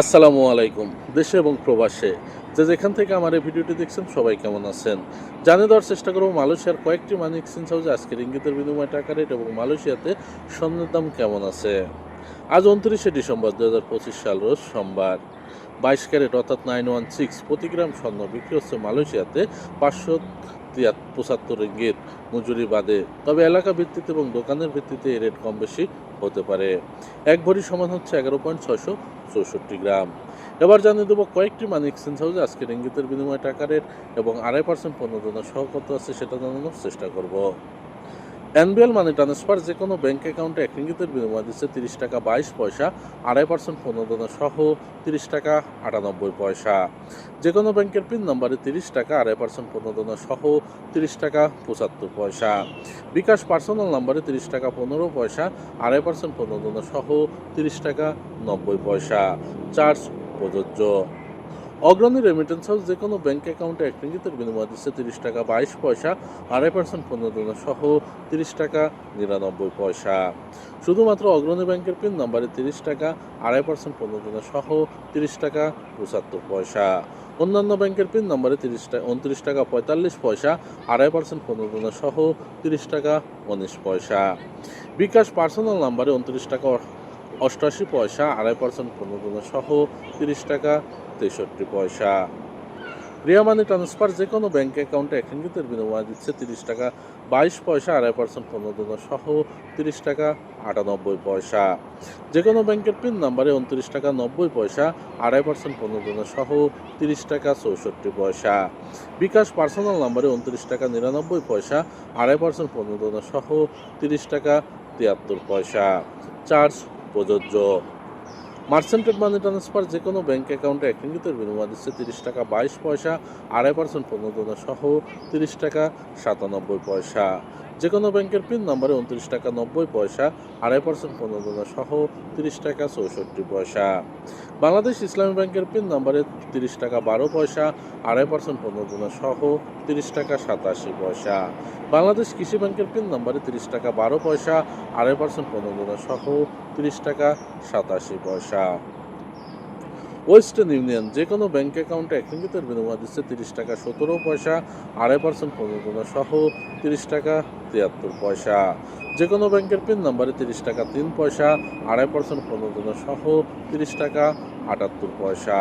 আসসালামু আলাইকুম, দেশে এবং প্রবাসে। যে যেখান থেকে আমার এই ভিডিওটি দেখছেন, সবাই কেমন আছেন? জানিয়ে দেওয়ার চেষ্টা করব, মালয়েশিয়ার কয়েকটি মানি এক্সচেঞ্জ হাউসে আজকের ইঙ্গিতের বিনিময় টাকা রেট এবং মালয়েশিয়াতে স্বর্ণের দাম কেমন আছে? আজ উনত্রিশে ডিসেম্বর দু হাজার পঁচিশ সাল, রোজ সোমবার। বাইশ ক্যারেট অর্থাৎ নাইন ওয়ান সিক্স প্রতি গ্রাম স্বর্ণ বিক্রি হচ্ছে মালয়েশিয়াতে পাঁচশো তিয়াত্তর পঁচাত্তর রিঙ্গিত মজুরি বাদে। তবে এলাকা ভিত্তিতে এবং দোকানের ভিত্তিতে এই রেট কম বেশি হতে পারে। এক ভরি সমান হচ্ছে এগারো পয়েন্ট ছয়শো চৌষট্টি গ্রাম। এবার জানিয়ে দেবো কয়েকটি মানি এক্সচেঞ্জ হাউসে আজকের ইঙ্গিতের বিনিময়ে টাকা রেট এবং আড়াই পার্সেন্ট পণ্য সহ কত আছে সেটা জানানোর চেষ্টা করব। এনবিএল মানি ট্রান্সফার যে কোনো ব্যাঙ্ক অ্যাকাউন্টে এক রিঙ্গিতের বিনিময় দিচ্ছে তিরিশ টাকা বাইশ পয়সা, আড়াই পার্সেন্ট পণ্যদানা সহ তিরিশ টাকা আটানব্বই পয়সা। যে কোনো ব্যাংকের পিন নম্বরে তিরিশ টাকা, আড়াই পার্সেন্ট পণ্যদানা সহ তিরিশ টাকা পঁচাত্তর পয়সা। বিকাশ পার্সোনাল নম্বরে তিরিশ টাকা পনেরো পয়সা, আড়াই পার্সেন্ট পণ্যদানা সহ তিরিশ টাকা নব্বই পয়সা। চার্জ প্রযোজ্য। অগ্রণী রেমিটেন্স হাউস যে কোনো ব্যাঙ্ক অ্যাকাউন্টে এক রিঙ্গিতের বিনিময় দিচ্ছে তিরিশ টাকা বাইশ পয়সা, আড়াই পার্সেন্ট পণ্যদানা সহ তিরিশ টাকা নিরানব্বই পয়সা। শুধুমাত্র অগ্রণী ব্যাংকের পিন নম্বরে তিরিশ টাকা, আড়াই পার্সেন্ট পণ্যদানা সহ তিরিশ টাকা পঁচাত্তর পয়সা। অন্যান্য ব্যাংকের পিন নম্বরে তিরিশ টাকা উনত্রিশ টাকা পঁয়তাল্লিশ পয়সা, আড়াই পার্সেন্ট পণ্যদানা সহ তিরিশ টাকা উনিশ পয়সা। বিকাশ পার্সোনাল নাম্বারে উনত্রিশ টাকা অষ্টআশি পয়সা, আড়াই পার্সেন্ট পণ্যদানা সহ তিরিশ টাকা, তেষট্টি পয়সা। রিয়া মানি ট্রান্সফার যে কোনো ব্যাঙ্ক অ্যাকাউন্টে এক বিনিময় দিচ্ছে তিরিশ টাকা, বাইশ পয়সা, আড়াই পার্সেন্ট পণ্যদানা সহ তিরিশ টাকা, আটানব্বই পয়সা। যে কোনো ব্যাংকের পিন নাম্বারে উনত্রিশ টাকা, নব্বই পয়সা, আড়াই পার্সেন্ট পণ্যদানা সহ তিরিশ টাকা, চৌষট্টি পয়সা। বিকাশ পার্সোনাল নাম্বারে উনত্রিশ টাকা, নিরানব্বই পয়সা, আড়াই পার্সেন্ট পণ্যদানা সহ তিরিশ টাকা, তিয়াত্তর পয়সা। চার্জ প্রযোজ্য। মার্চেন্টেড মানি ট্রান্সফার যে কোনো ব্যাঙ্ক অ্যাকাউন্টে এক রিঙ্গিতের বিনিময় দিচ্ছে তিরিশ টাকা বাইশ পয়সা, আড়াই পার্সেন্ট পণ্যদানা সহ তিরিশ টাকা সাতানব্বই পয়সা। যে কোনো ব্যাংকের পিন নম্বরে উনত্রিশ টাকা নব্বই পয়সা, আড়াই পার্সেন্ট পণ্যদানা সহ তিরিশ টাকা চৌষট্টি পয়সা। বাংলাদেশ ইসলামী ব্যাংকের পিন নম্বরে তিরিশ টাকা বারো পয়সা, আড়াই পার্সেন্ট পণ্যদানা সহ তিরিশ টাকা সাতাশি পয়সা। বাংলাদেশ কৃষি ব্যাংকের পিন নম্বরে তিরিশ টাকা বারো পয়সা, আড়াই পার্সেন্ট পণ্যদানা সহ তিরিশ টাকা সাতাশি পয়সা। ওয়েস্টার্ন ইউনিয়ন যে কোনো ব্যাঙ্ক অ্যাকাউন্টে এক বিনিময় দিচ্ছে তিরিশ টাকা সতেরো পয়সা, আড়াই পার্সেন্ট পণ্যদানা সহ তিরিশ টাকা তিয়াত্তর পয়সা। যে কোনো ব্যাংকের পিন নাম্বারে তিরিশ টাকা তিন পয়সা, আড়াই পার্সেন্ট পণ্যদানা সহ তিরিশ টাকা আটাত্তর পয়সা।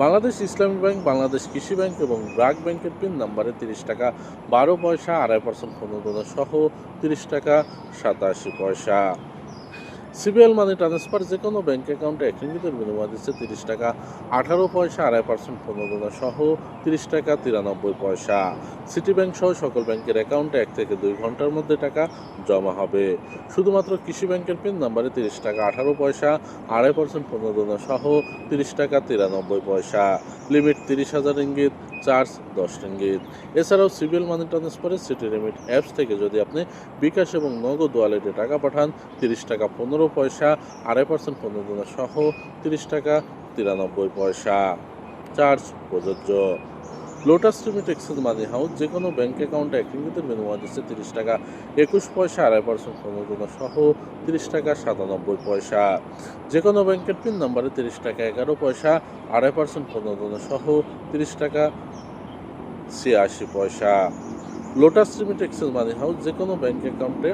বাংলাদেশ ইসলামী ব্যাংক, বাংলাদেশ কৃষি ব্যাংক এবং ব্রাক ব্যাংকের পিন নাম্বারে তিরিশ টাকা বারো পয়সা, আড়াই পার্সেন্ট পণ্যদানা সহ তিরিশ টাকা সাতাশি পয়সা। সিবিএল মানি ট্রান্সফার যে কোনো ব্যাঙ্ক অ্যাকাউন্টে এক রিঙ্গিতের বিনিময় দিচ্ছে তিরিশ টাকা, আঠারো পয়সা, আড়াই পার্সেন্ট পণ্যদানা সহ তিরিশ টাকা তিরানব্বই পয়সা। সিটি ব্যাংক সহ সকল ব্যাংকের অ্যাকাউন্টে এক থেকে দুই ঘণ্টার মধ্যে টাকা জমা হবে। শুধুমাত্র কৃষি ব্যাংকের পিন নাম্বারে তিরিশ টাকা, আঠারো পয়সা, আড়াই পার্সেন্ট পণ্যদানা সহ তিরিশ টাকা তিরানব্বই পয়সা। লিমিট তিরিশ হাজার রিঙ্গিত চার্জ, দশ রিঙ্গিত। এছাড়াও সিভিল মানি ট্রান্সফারের সিটি লিমিট অ্যাপস থেকে যদি আপনি বিকাশ এবং নগদ ওয়ালেটে টাকা পাঠান, তিরিশ টাকা পনেরো পয়সা, আড়াই পার্সেন্ট পনেরো সহ তিরিশ টাকা তিরানব্বই পয়সা। চার্জ প্রযোজ্য। Lotus limit exchange money house যে কোনো ব্যাংক অ্যাকাউন্টে এক রিঙ্গিতের বিনিময় দিচ্ছে তিরিশ টাকা, একুশ পয়সা, আড়াই পার্সেন্ট পণ্যদানা সহ তিরিশ টাকা, সাতানব্বই পয়সা। যে কোনো ব্যাংকের পিন নম্বরে তিরিশ টাকা, এগারো পয়সা, আড়াই পার্সেন্ট পণ্যদানা সহ তিরিশ টাকা, ছিয়াশি পয়সা। Lotus limit exchange money house যে কোনো ব্যাংক অ্যাকাউন্টে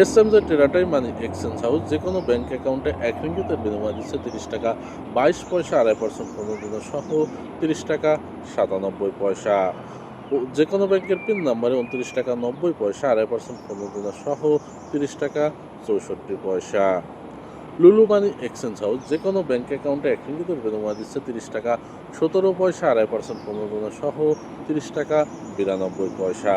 এস এম জে টেরাটাই মানি এক্সচেঞ্জ হাউস যে কোনো ব্যাঙ্ক অ্যাকাউন্টে এক রিঙ্গিতে বিনিময় দিচ্ছে তিরিশ টাকা, বাইশ পয়সা, আড়াই পার্সেন্ট পনেরো দিনের সহ তিরিশ টাকা, সাতানব্বই পয়সা। যে কোনো ব্যাংকের পিন নাম্বারে উনত্রিশ টাকা, নব্বই পয়সা, আড়াই পার্সেন্ট পনেরো দিনের সহ তিরিশ টাকা, চৌষট্টি পয়সা। লুলু মানি এক্সচেঞ্জ হাউস যে কোনো ব্যাঙ্ক অ্যাকাউন্টে এক রিঙ্গিতের বিনিময় দিচ্ছে তিরিশ টাকা, সতেরো পয়সা, আড়াই পার্সেন্ট পণ্যদানা সহ তিরিশ টাকা, বিরানব্বই পয়সা।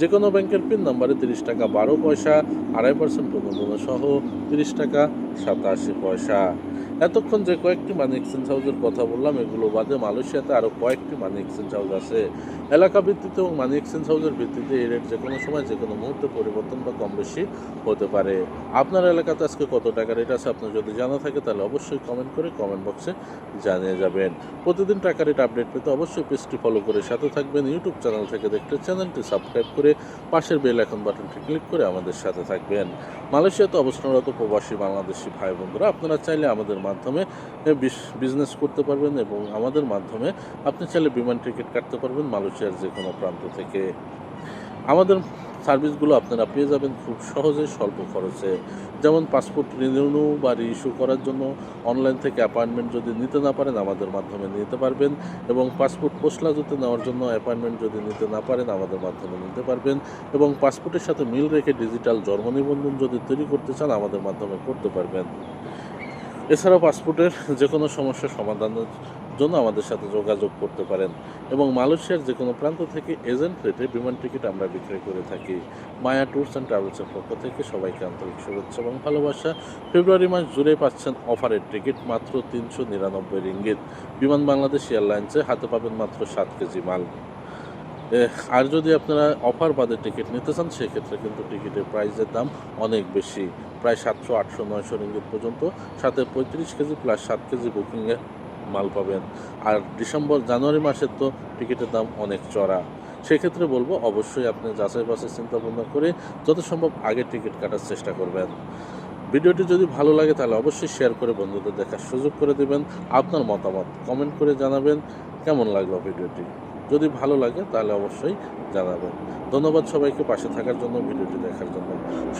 যে কোনো ব্যাংকের পিন নাম্বারে তিরিশ টাকা, বারো পয়সা, আড়াই পার্সেন্ট পণ্যদানা সহ তিরিশ টাকা, সাতাশি পয়সা। এতক্ষণ যে কয়েকটি মানি এক্সচেঞ্জ হাউসের কথা বললাম, এগুলো বাদে মালয়েশিয়াতে আরও কয়েকটি মানি এক্সচেঞ্জ হাউস আছে। এলাকা ভিত্তিতে এবং মানি এক্সচেঞ্জ হাউসের ভিত্তিতে এই রেট যে কোনো সময় যে কোনো মুহূর্তে পরিবর্তন বা কম বেশি হতে পারে। আপনার এলাকাতে আজকে কত টাকা রেট আছে আপনার যদি জানা থাকে তাহলে অবশ্যই কমেন্ট করে কমেন্ট বক্সে জানিয়ে যাবেন। প্রতিদিন টাকা রেট আপডেট পেতে অবশ্যই পেজটি ফলো করে সাথে থাকবেন। ইউটিউব চ্যানেল থেকে দেখতে চ্যানেলটি সাবস্ক্রাইব করে পাশের বেল এখন বাটনটি ক্লিক করে আমাদের সাথে থাকবেন। মালয়েশিয়াতে অবস্থানরত প্রবাসী বাংলাদেশি ভাই বন্ধুরা আপনারা চাইলে আমাদের মাধ্যমে বিজনেস করতে পারবেন এবং আমাদের মাধ্যমে আপনি চাইলে বিমান টিকিট কাটতে পারবেন মালয়েশিয়ার যে কোনো প্রান্ত থেকে। আমাদের সার্ভিসগুলো আপনারা পেয়ে যাবেন খুব সহজে, স্বল্প খরচে। যেমন পাসপোর্ট রিনিউ বা ইস্যু করার জন্য অনলাইন থেকে অ্যাপয়েন্টমেন্ট যদি নিতে না পারেন, আমাদের মাধ্যমে নিতে পারবেন এবং পাসপোর্ট পোস্টলা যদি নেওয়ার জন্য অ্যাপয়েন্টমেন্ট যদি নিতে না পারেন, আমাদের মাধ্যমে নিতে পারবেন এবং পাসপোর্টের সাথে মিল রেখে ডিজিটাল জন্ম নিবন্ধন যদি তৈরি করতে চান, আমাদের মাধ্যমে করতে পারবেন। এছাড়াও পাসপোর্টের যে কোনো সমস্যার সমাধানের জন্য আমাদের সাথে যোগাযোগ করতে পারেন এবং মালয়েশিয়ার যে কোনো প্রান্ত থেকে এজেন্ট রেটে বিমান টিকিট আমরা বিক্রয় করে থাকি। মায়া ট্যুরস অ্যান্ড ট্রাভেলসের পক্ষ থেকে সবাইকে আন্তরিক শুভেচ্ছা এবং ভালোবাসা। ফেব্রুয়ারি মাস জুড়ে পাচ্ছেন অফারের টিকিট মাত্র তিনশো নিরানব্বই রিঙ্গিত। বিমান বাংলাদেশ এয়ারলাইন্সে হাতে পাবেন মাত্র সাত কেজি মাল। আর যদি আপনারা অফার বাদে টিকিট নিতে চান, সেক্ষেত্রে কিন্তু টিকিটের প্রাইসের দাম অনেক বেশি। প্রায় সাতশো, আটশো নয়শো রিঙ্গিত পর্যন্ত। সাথে পঁয়ত্রিশ কেজি প্লাস সাত কেজি বুকিংয়ে মাল পাবেন। আর ডিসেম্বর, জানুয়ারি মাসের তো টিকিটের দাম অনেক চড়া। সেক্ষেত্রে বলব, অবশ্যই আপনি যাচাই বাছাই চিন্তা ভাবনা করে যত সম্ভব আগে টিকিট কাটার চেষ্টা করবেন। ভিডিওটি যদি ভালো লাগে, তাহলে অবশ্যই শেয়ার করে বন্ধুদের দেখার সুযোগ করে দেবেন। আপনার মতামত কমেন্ট করে জানাবেন। কেমন লাগল ভিডিওটি? যদি ভালো লাগে, তাহলে অবশ্যই জানাবেন। ধন্যবাদ সবাইকে পাশে থাকার জন্য, ভিডিওটি দেখার জন্য।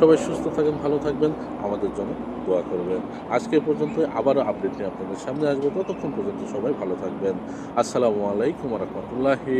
সবাই সুস্থ থাকেন, ভালো থাকবেন, আমাদের জন্য দোয়া করবেন। আজকে পর্যন্ত আবারও আপডেট নিয়ে আপনাদের সামনে আসব। ততক্ষণ পর্যন্ত সবাই ভালো থাকবেন। আসসালামু আলাইকুম রহমতুল্লাহি